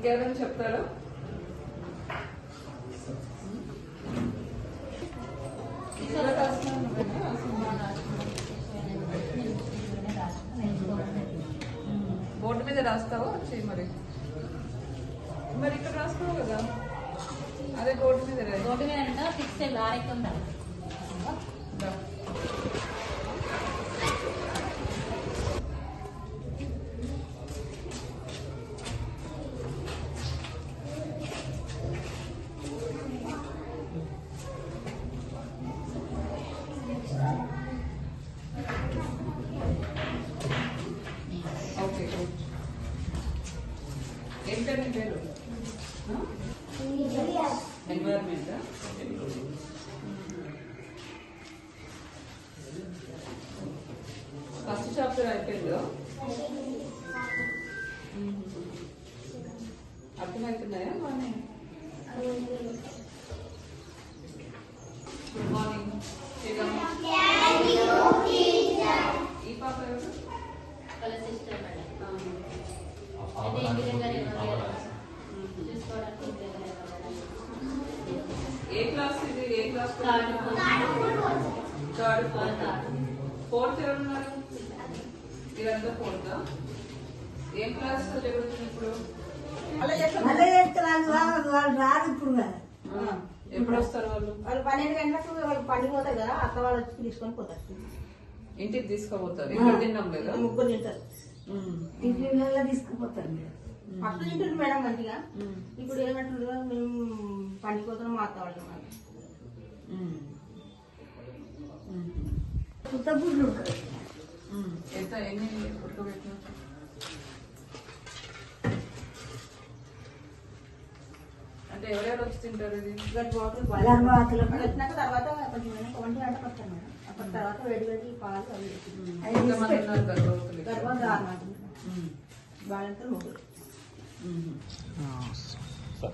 ఇంకేదైనా చెప్తారు? బోర్డు మీద రాస్తావా వచ్చి మరి? మరి ఇక్కడ రాసుకోవు కదా? అదే బోర్డు మీద బోర్డు మీద సిక్స్ ఆరు ఎక్కువ ఏం పేరు నీ పేరు? ఎన్వైర్మెంట్ ఫస్ట్ చాప్టర్ అయిపోయిందో? అర్థమవుతున్నాయా? బాగానే గుడ్ మార్నింగ్ ఈ పాప ఎవరు? వాళ్ళ సిస్టర్ మేడం. ఏ క్లాస్ ఇది? ఏ క్లాస్ థర్డ్ ఫోర్త్. ఫోర్త్. ఎవరున్నారు? మీరంతా ఫోర్త్ ఏం క్లాస్ జరుగుతుంది ఇప్పుడు? ఎప్పుడు వస్తారు వాళ్ళు వాళ్ళు పన్నెండు గంటలకు వాళ్ళు పండుగ పోతారు కదా అక్క వాళ్ళు వచ్చి తీసుకొని పోతారు. ఇంటికి తీసుకుపోతారు. ఇక్కడ తిన్నాం లేదా? ముగ్గురు తింటారు. తీసుకుపోతారు ఫస్ట్ తింటుంది మేడం మంచిగా. ఇప్పుడు ఏమంటుండ్రు మేము పండుగ పోతున్నాం మా అక్క వాళ్ళు ఉమ్. ఎంత ఎన్ని ఉడకబెట్టినా అంటే ఎవరెవరు వచ్చి తింటారు ఇది? తర్వాత కొంచెం మేడం. అప్పటి తర్వాత వేడి వేడి పాలు అవి గర్భవతులు ఇక్కడ? గర్భం Mm-hmm. Awesome. So.